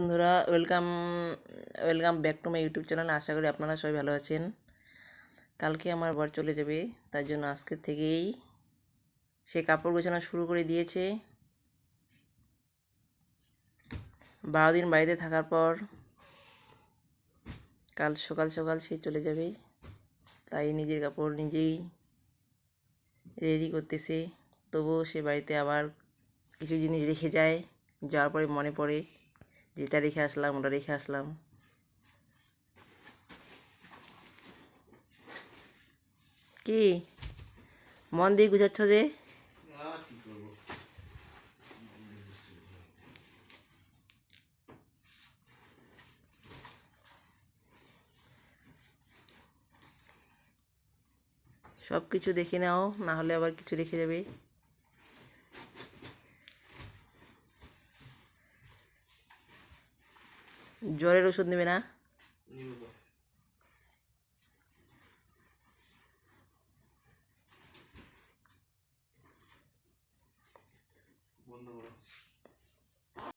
বন্ধুরা welcome welcome back to my YouTube channel আশা করি আপনারা সবাই ভালো আছেন। কালকে আমার বর চলে যাবে, তার জন্য আজকে থেকেই সে কাপড় গোছানো শুরু করে দিয়েছে। বারো দিন বাড়িতে থাকার পর কাল সকাল সকাল সে চলে যাবে। তাই নিজের কাপড় নিজেই রেডি করতেছে। তবুও সে বাড়িতে আবার কিছু জিনিস রেখে যায়, যাওয়ার পরে মনে পড়ে যেটা রেখে আসলাম, ওটা রেখে আসলাম। কি? মন দিয়ে গুছাচ্ছ যে? সব কিছু দেখে নাও, না হলে আবার কিছু রেখে যাবে। জ্বরের ওষুধ নেবে না? বন্ধ করো।